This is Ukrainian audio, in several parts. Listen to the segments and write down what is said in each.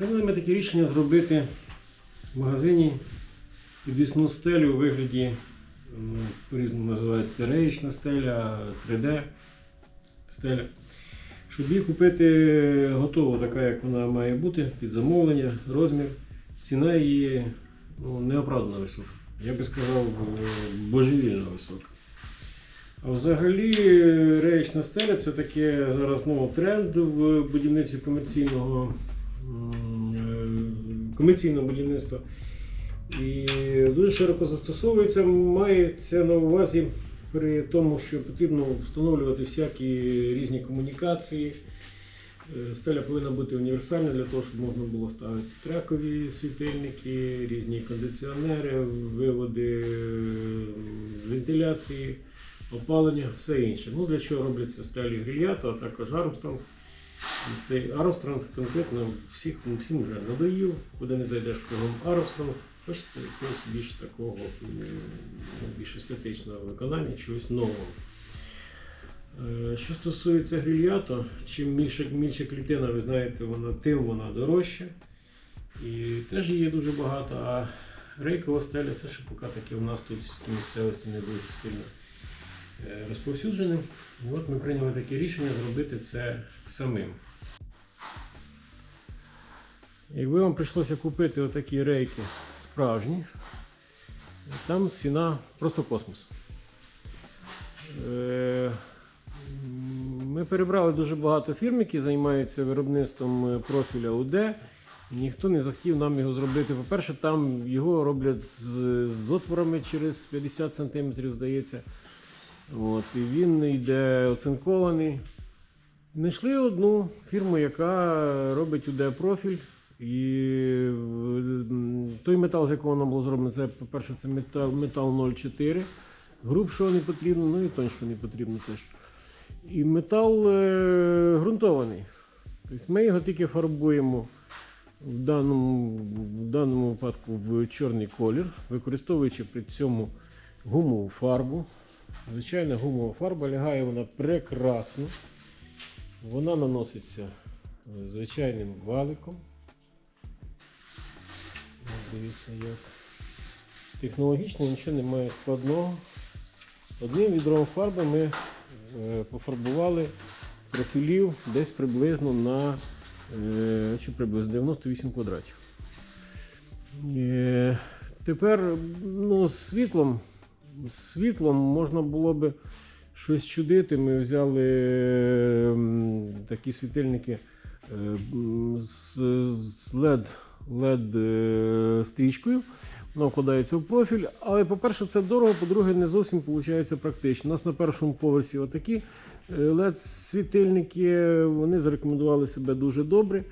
Прийняли ми таке рішення зробити в магазині підвісну стелю у вигляді, по-різному називають тереєчна стеля, 3D стеля. Щоб її купити готово, така як вона має бути, під замовлення, розмір, ціна її ну, неоправдано висока. Я би сказав, е, божевільно висока. А взагалі реєчна стеля це таке зараз ну, тренд в будівництві комерційного, комерційного будівництва. І дуже широко застосовується, мається на увазі при тому, що потрібно встановлювати всякі різні комунікації. Е, Стеля повинна бути універсальна для того, щоб можна було ставити трекові світильники, різні кондиціонери, виводи е, вентиляції, опалення, все інше. Ну, для чого робляться стелі грильято, а також Армстронг. Цей Армстронг конкретно всіх, всім вже надоїв, куди не зайдеш кругом Армстронг. Хочеться якогось більш такого більш естетичного виконання, чогось нового. Е, Що стосується грильято, чим більше, більше клітина, ви знаєте, вона, тим вона дорожча. І теж її дуже багато. А рейкова стеля це ще поки таке у нас тут в місцевості не дуже сильно е, розповсюджене. От ми прийняли таке рішення зробити це самим. Якби вам прийшлося купити отакі рейки справжні, там ціна просто космос. Е, Ми перебрали дуже багато фірм, які займаються виробництвом е, профіля УД. Ніхто не захотів нам його зробити. По-перше, там його роблять з, з отворами через 50 см, здається. От, і він йде оцинкований. Знайшли одну фірму, яка робить УД профіль. І той метал, з якого нам було зроблено, це, по-перше, це метал, метал 04. Грубшого не потрібно, ну і тоншого не потрібно теж. І метал е, ґрунтований. Тобто ми його тільки фарбуємо в даному, в даному випадку в чорний колір, використовуючи при цьому гумову фарбу. Звичайна гумова фарба лягає вона прекрасно. Вона наноситься е, звичайним валиком. Дивіться як. Технологічно нічого немає складного. Одним відром фарби ми е, пофарбували профілів десь приблизно на е, чи приблизно 98 квадратів. Тепер ну, з світлом, світлом можна було би щось чудити. Ми взяли е, такі світильники е, з, LED, LED е, стрічкою. Вона вкладається в профіль. Але, по-перше, це дорого, по-друге, не зовсім виходить практично. У нас на першому поверсі отакі LED-світильники, вони зарекомендували себе дуже добре,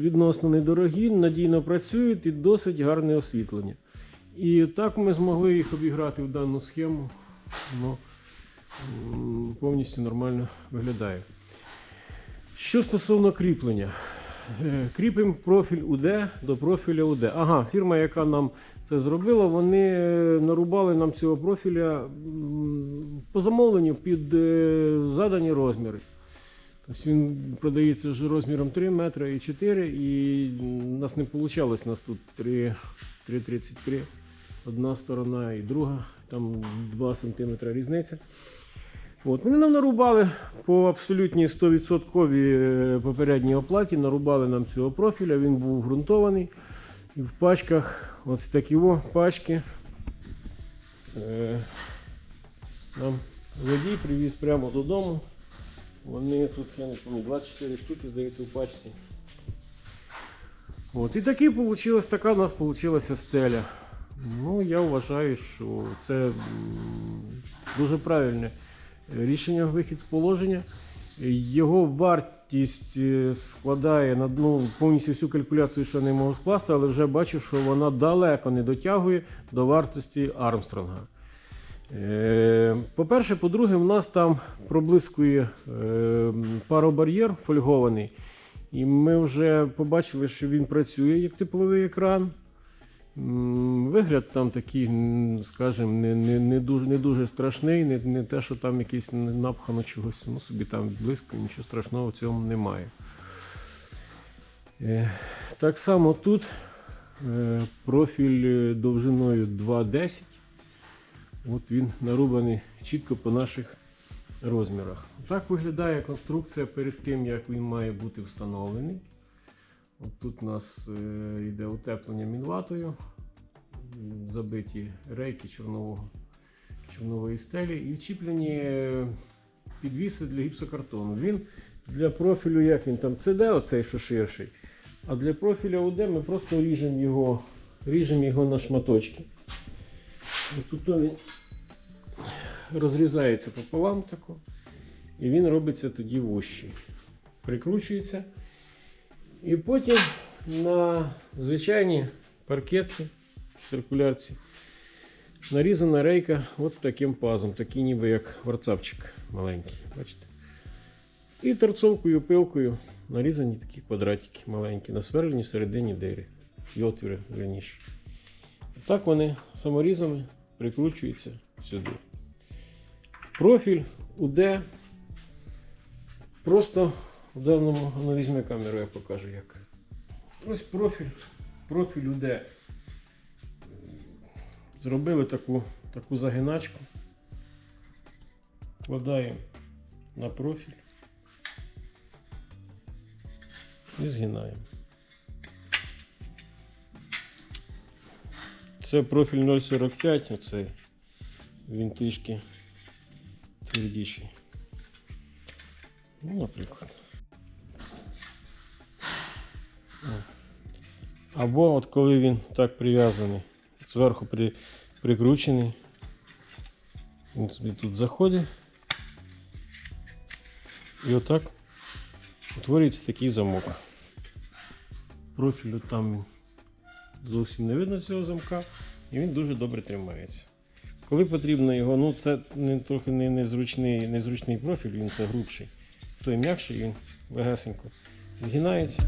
відносно недорогі, надійно працюють і досить гарне освітлення. І так ми змогли їх обіграти в дану схему. Воно повністю нормально виглядає. Що стосовно кріплення. Е, Кріпимо профіль УД до профіля УД. Ага, фірма, яка нам це зробила, вони е, нарубали нам цього профіля по замовленню під е, задані розміри. Тобто він продається ж розміром 3 метри і 4, і у нас не вийшло. Нас тут 3, 3,33 одна сторона і друга, там 2 см різниця. От, вони нам нарубали по абсолютній 100% е, попередній оплаті, нарубали нам цього профіля, він був ґрунтований. І в пачках, ось такі о, пачки. Е, нам водій привіз прямо додому. Вони тут, я не пам'ятаю, 24 штуки, здається, в пачці. От, і такі така у нас вийшла стеля. Ну, я вважаю, що це дуже правильне рішення вихід з положення. Його вартість е, складає на ну, повністю всю калькуляцію, що не можу скласти, але вже бачу, що вона далеко не дотягує до вартості Армстронга. Е, По-перше, по-друге, в нас там проблискує е, паробар'єр фольгований. І ми вже побачили, що він працює як тепловий екран. Вигляд там такий, скажімо, не, не, не, дуже, не дуже страшний, не, не те, що там якийсь напхано чогось, ну собі там близько, нічого страшного в цьому немає. Е, Так само тут е, профіль е, довжиною 2,10. От він нарубаний чітко по наших розмірах. Так виглядає конструкція перед тим, як він має бути встановлений. Тут у нас е, йде утеплення мінватою, забиті рейки чорнового, чорнової стелі і вчіплені е, підвіси для гіпсокартону. Він для профілю, як він там CD, оцей що ширший. А для профіля УД ми просто ріжемо його, ріжемо його на шматочки. Тут він розрізається пополам тако, і він робиться тоді вущий. Прикручується. І потім на звичайній паркетці, циркулярці, нарізана рейка от з таким пазом, такий ніби як варцапчик маленький. Бачите? І торцовкою, пилкою нарізані такі квадратики маленькі, насверлені всередині дирі. І отвіри верніше. Так вони саморізами прикручуються сюди. Профіль УД. Просто в даному ну, візьми камеру, я покажу як. Ось профіль. Профіль УД. Зробили таку, таку загиначку. Вкладаємо на профіль. І згинаємо. Це профіль 0,45, оцей. Він трішки твердіший. Ну, наприклад. Або от коли він так прив'язаний, зверху при, прикручений, він собі тут заходить. І отак утворюється такий замок. Профілю там зовсім не видно цього замка, і він дуже добре тримається. Коли потрібно його, ну це не, трохи не, незручний, незручний профіль, він це грубший. Той м'якший, він легесенько згинається.